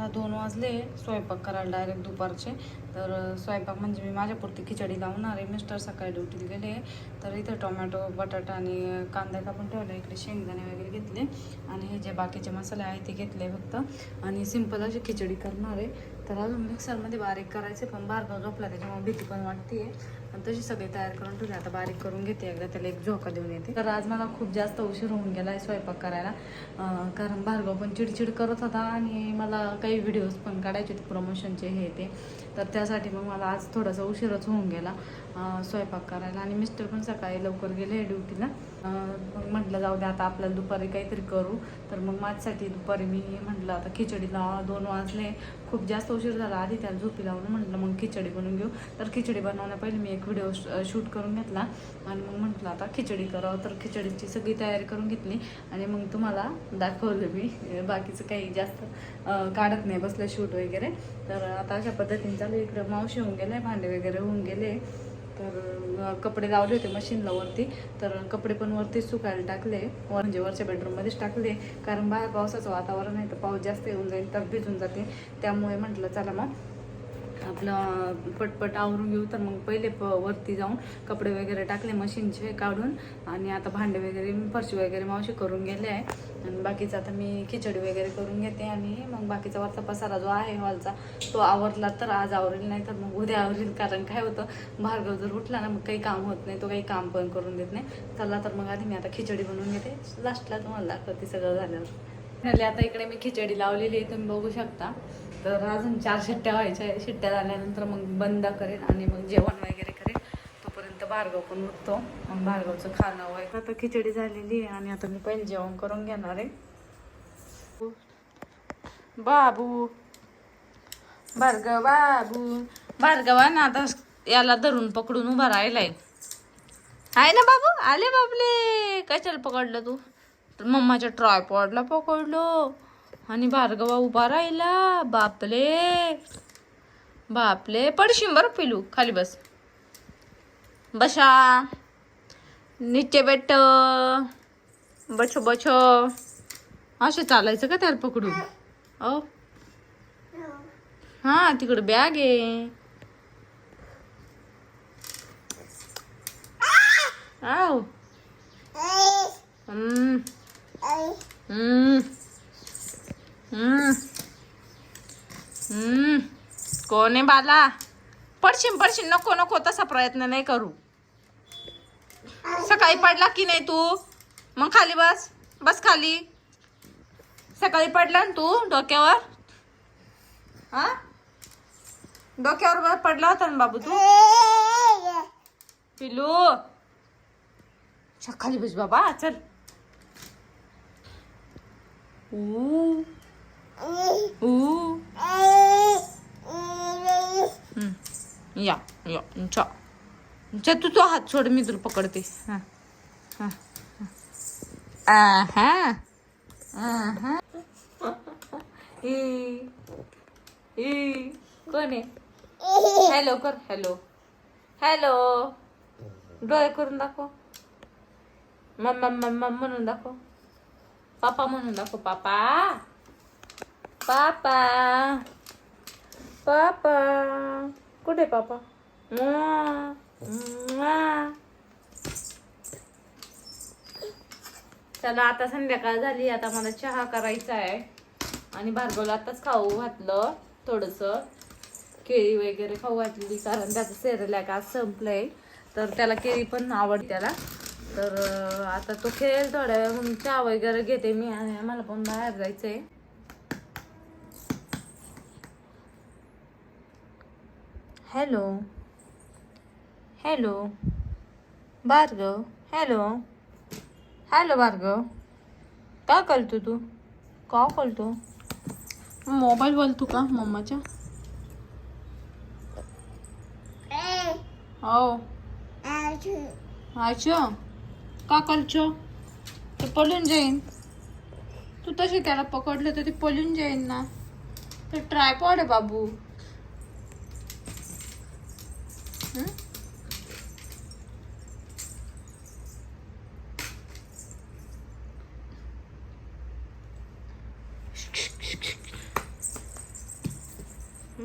मला दोन वाजले स्वयंपाक करायला डायरेक्ट दुपारचे. तर स्वयंपाक म्हणजे मी माझ्यापुरती खिचडी लावणार आहे. मिस्टर सकाळी ड्युटीला गेले. तर इथं टोमॅटो बटाटा आणि अ, कांदा कापून ठेवला. इकडे शेंगदाणे वगैरे घेतले. आणि हे जे बाकीचे मसाले आहेत ते घेतले फक्त. आणि सिंपल अशी खिचडी करणार आहे. तर अजून मिक्सरमध्ये बारीक करायचे पण बारका झोपला त्याच्यामुळे भीती पण वाटते आणि तशी सगळी तयार करून ठेवली. आता बारीक करून घेते एकदा त्याला एक झोका देऊन येते. तर आज मला खूप जास्त उशीर होऊन गेला आहे स्वयंपाक करायला. कारण भार्गव पण चिडचिड करत होता आणि मला काही व्हिडिओज पण काढायचे होते प्रमोशनचे हे ते. तर त्यासाठी मग मला आज थोडासा उशीरच होऊन गेला स्वयंपाक करायला. आणि मिस्टर पण सकाळी लवकर गेले ड्युटीला. मग म्हटलं जाऊ दे आता आपल्याला दुपारी काहीतरी करू. तर मग माझ्यासाठी दुपारी मी म्हटलं आता खिचडीला दोन वाजले. खूप जास्त उशीर झाला. आधी त्याला झोपी लावून म्हटलं मग खिचडी बनवून घेऊ. तर खिचडी बनवण्या पहिले मी एक व्हिडिओ शूट करून घेतला. आणि मग म्हटलं आता खिचडी करावं. तर खिचडीची सगळी तयारी करून घेतली. आणि मग तुम्हाला दाखवलं मी. बाकीचं काही जास्त काढत नाही बसलं शूट वगैरे. तर आता अशा पद्धतीने चालू इकडं मावशी होऊन गेले भांडे वगैरे होऊन गेले. तर कपडे लावले होते मशीनला वरती. तर कपडे पण वरतीच सुकायला टाकले. वर म्हणजे वरच्या बेडरूममध्येच टाकले. कारण बाहेर पावसाचं वातावरण आहे तर पाऊस जास्त येऊन जाईल तर भिजून जाते. त्यामुळे म्हटलं चला मग. आपलं पटपट आवरून घेऊ तर मग पहिले प वरती जाऊन कपडे वगैरे टाकले मशीनचे काढून आणि आता भांडे वगैरे फरशी वगैरे मावशी करून गेले आहे. आणि बाकीचं आता मी खिचडी वगैरे करून घेते आणि मग बाकीचा वरचा पसारा जो आहे हॉलचा तो आवरला तर आज आवरेल नाही तर मग उद्या आवरेल. कारण काय होतं भार्गव जर उठला ना मग काही काम होत नाही तो काही काम पण करून देत नाही. चला तर मग आधी मी आता खिचडी बनवून घेते. लास्टला तुम्हाला दाखवते सगळं झाल्यावर. झाले आता इकडे मी खिचडी लावलेली आहे तुम्ही बघू शकता. तर अजून चार शिट्ट्या व्हायच्या आहे. शिट्ट्या झाल्यानंतर मग बंद करेन आणि मग जेवण वगैरे करेन. तोपर्यंत भार्गव पण उठतो. मग भार्गवचं खाणं वगैरे. आता खिचडी झालेली आहे आणि आता मी पहिले जेवण करून घेणार आहे. बाबू. भार्गव बाबू. भार्गवान आता याला धरून पकडून उभा राहिलाय. आहे ना बाबू. आले बाबले. कशाला पकडलं तू? मम्माच्या ट्रायपॉडला पकडलो. आणि भार्गवा उभा राहिला. बापले. बापले. पडशील बरं पिलू? खाली बस. बशा. नीचे बेट. बछ बछ. असे चालायचं का त्याला पकडून? ओ हा तिकडे बॅग आहे. आव हम्म. हम्म. बाला? पडशीन पडशील. नको नको. तसा प्रयत्न नाही करू. सकाळी पडला की नाही तू? मग खाली बस. बस खाली. सकाळी पडला ना तू डोक्यावर? हा? डोक्यावर पडला होता ना बाबू तू? पिलू. खाली बस बाबा. चल. ऊ. या या चा चा तू तो हात सोड मी तुला पकडते. हा. हा. कोण आहे? हॅलो कर हॅलो हॅलो डोळे करून दाखव. मम्मा मम्मा म्हणून दाखव. पापा म्हणून दाखव पापा पापा पापा कुठे पापा. चला आता संध्याकाळ झाली. आता मला चहा करायचा आहे. आणि भार्गवला आताच खाऊ घातलं थोडस. केळी वगैरे खाऊ घातली कारण त्याचं सेरलॅक आज संपलंय. तर त्याला केळी पण आवड त्याला. तर आता तो खेळेल थोड्या वेळ चहा वगैरे घेते मी आणि आम्हाला पण बाहेर जायचंय. Hello. Hello. Bhargav, hello. Hello Bhargav. का करतो तू? का करतो? मोबाईल बोलतो का, मम्माच्या? हो। अच्छा का करचो? ते पळून जाईन. तू तशी त्याला पकडलं तर ते पळून जाईन ना. ते ट्रायपॉड आहे बाबू.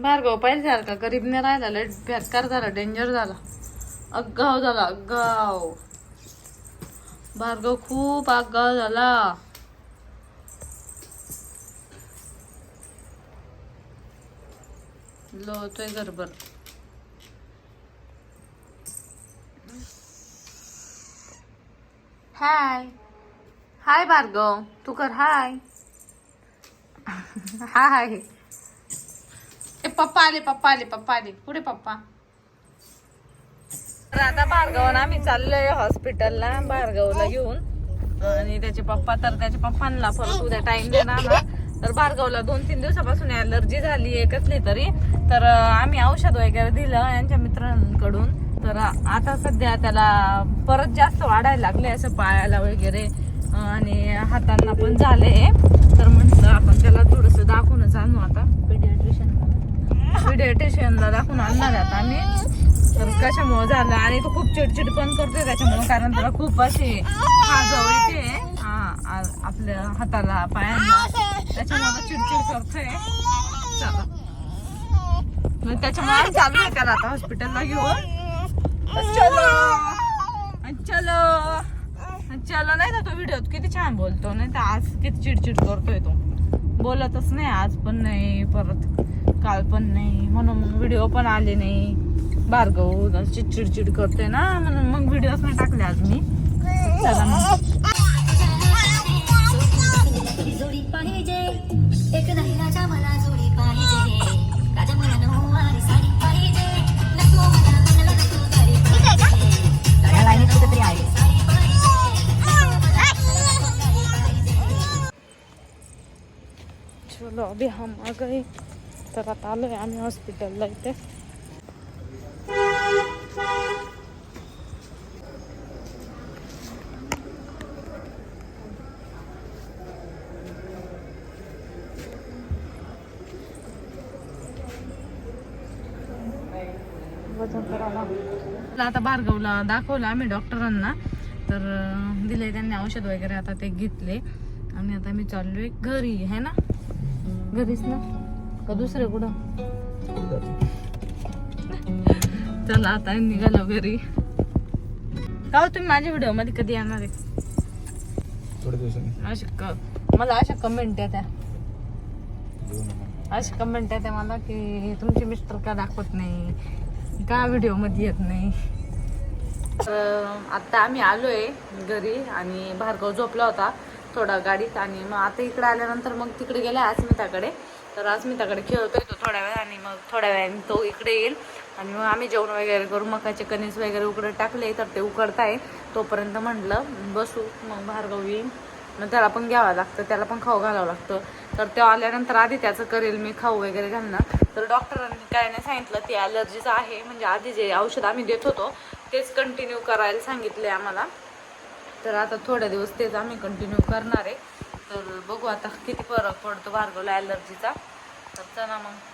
भार्गव पाहिजे सारखा गरीब नाही राहिला लय बेकार झाला डेंजर झाला. अगाव झाला अगाव भार्गव खूप आगाव झाला. लोतोय गरबर हाय. हाय भार्गव तू कर हाय. हाय. ए पप्पा आले पप्पा आले पप्पा आले. पुढे पप्पा? तर आता भार्गवला आम्ही चाललोय हॉस्पिटलला भार्गवला घेऊन. आणि त्याचे पप्पा तर त्याच्या पप्पांना परत उद्या टाइम देणार ना. तर भार्गवला दोन तीन दिवसापासून अलर्जी झाली आहे कसली तरी. तर आम्ही औषध वगैरे दिलं यांच्या मित्रांकडून. तर आता सध्या त्याला परत जास्त वाढायला लागले असं पायाला वगैरे आणि हातांना पण झाले. तर म्हटलं आपण त्याला थोडस दाखवूनच आणू आता. पिडियाट्रिशियन पिडियाट्रिशियनला दाखवून आणणार आता आम्ही. तर कशामुळे झालं? आणि तो खूप चिडचिड पण करतोय त्याच्यामुळे कारण त्याला खूप अशी खाजव येते. हा, आपल्या हाताला पायांना. त्याच्यामुळे चिडचिड करतोय. चला. त्याच्यामुळे चालू आहे त्याला आता हॉस्पिटलला घेऊन. चलो. चलो. चलो. नाही तर तो व्हिडिओ किती छान बोलतो. नाही तर आज किती चिडचिड करतोय तो. बोलतच नाही आज पण नाही परत काल पण नाही. म्हणून मग व्हिडिओ पण आले नाही. बारगव चिडचिड करतोय ना म्हणून मग व्हिडिओच नाही टाकले आज मी. चला मग. अभी हम आ गए तर आता आलोय आम्ही हॉस्पिटलला इथे आता बारगावला दाखवलं आम्ही डॉक्टरांना तर दिले त्यांनी औषध वगैरे आता ते घेतले आणि आता मी चाललोय घरी आहे ना घरीच ना का दुसरं कुठं? चला आता निघालो घरी. का हो तुम्ही माझ्या व्हिडिओमध्ये कधी येणार आहे? अशा क- मला अशा कमेंट येत्या. अशी कमेंट येते मला की तुमचे मिस्टर का दाखवत नाही? का व्हिडिओमध्ये येत नाही? तर आता आम्ही आलोय घरी आणि भार्गव झोपला होता. थोडा गाडीत आणि मग आता इकडे आल्यानंतर मग तिकडे गेला अस्मिताकडे. तर अस्मिताकडे खेळतोय तो थोड्या वेळ आणि मग थोड्या वेळाने तो इकडे येईल. आणि मग आम्ही जेवण वगैरे करू मकाचे कणीस वगैरे उकडत टाकले तर ते उकडताय तोपर्यंत म्हटलं बसू मग भार्गव येईल. मग त्याला पण घ्यावं लागतं त्याला पण खाऊ घालावं लागतं. तर ते आल्यानंतर आधी त्याचं करेल मी खाऊ वगैरे घालणं. तर डॉक्टरांनी काय नाही सांगितलं ते ॲलर्जीचं आहे. म्हणजे आधी जे औषध आम्ही देत होतो तेच कंटिन्यू करायला सांगितले आम्हाला. तर आता थोड्या दिवस तेच आम्ही कंटिन्यू करणार आहे. तर बघू आता किती फरक पडतो भार्गवला ॲलर्जीचा तर चला मग.